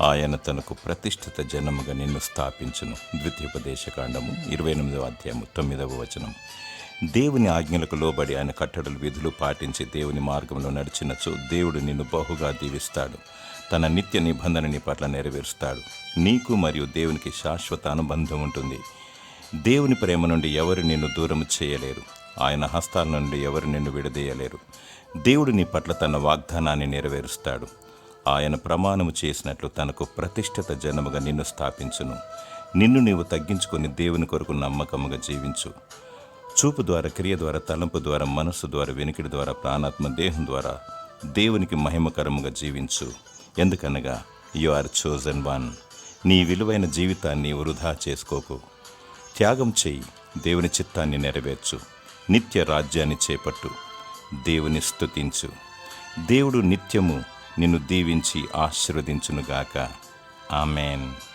ఆయన తనకు ప్రతిష్ఠిత జనముగా నిన్ను స్థాపించును. ద్వితీయోపదేశకాండము ఇరవై ఎనిమిదవ అధ్యాయము తొమ్మిదవ వచనం దేవుని ఆజ్ఞలకు లోబడి ఆయన కట్టడలు విధులు పాటించి దేవుని మార్గంలో నడిచినచో దేవుడు నిన్ను బహుగా దీవిస్తాడు. తన నిత్య నిబంధన నీ పట్ల నెరవేరుస్తాడు. నీకు మరియు దేవునికి శాశ్వత అనుబంధం ఉంటుంది. దేవుని ప్రేమ నుండి ఎవరు నిన్ను దూరం చేయలేరు. ఆయన హస్తాల నుండి ఎవరు నిన్ను విడదీయలేరు. దేవుడు నీ పట్ల తన వాగ్దానాన్ని నెరవేరుస్తాడు. ఆయన ప్రమాణము చేసినట్లు తనకు ప్రతిష్ఠిత జనముగా నిన్ను స్థాపించును. నిన్ను నీవు తగ్గించుకొని దేవుని కొరకు నమ్మకముగా జీవించు. చూపు ద్వారా క్రియ ద్వారా తలంపు ద్వారా మనస్సు ద్వారా వెనుకిడి ద్వారా ప్రాణాత్మ దేహం ద్వారా దేవునికి మహిమకరముగా జీవించు. ఎందుకనగా యు ఆర్ చోజన్ వన్ నీ విలువైన జీవితాన్ని వృధా చేసుకోకు. త్యాగం చేయి. దేవుని చిత్తాన్ని నెరవేర్చు. నిత్య రాజ్యాన్ని చేపట్టు. దేవుని స్తుతించు. దేవుడు నిత్యము నిన్ను దీవించి ఆశీర్వదించునుగాక. ఆమెన్.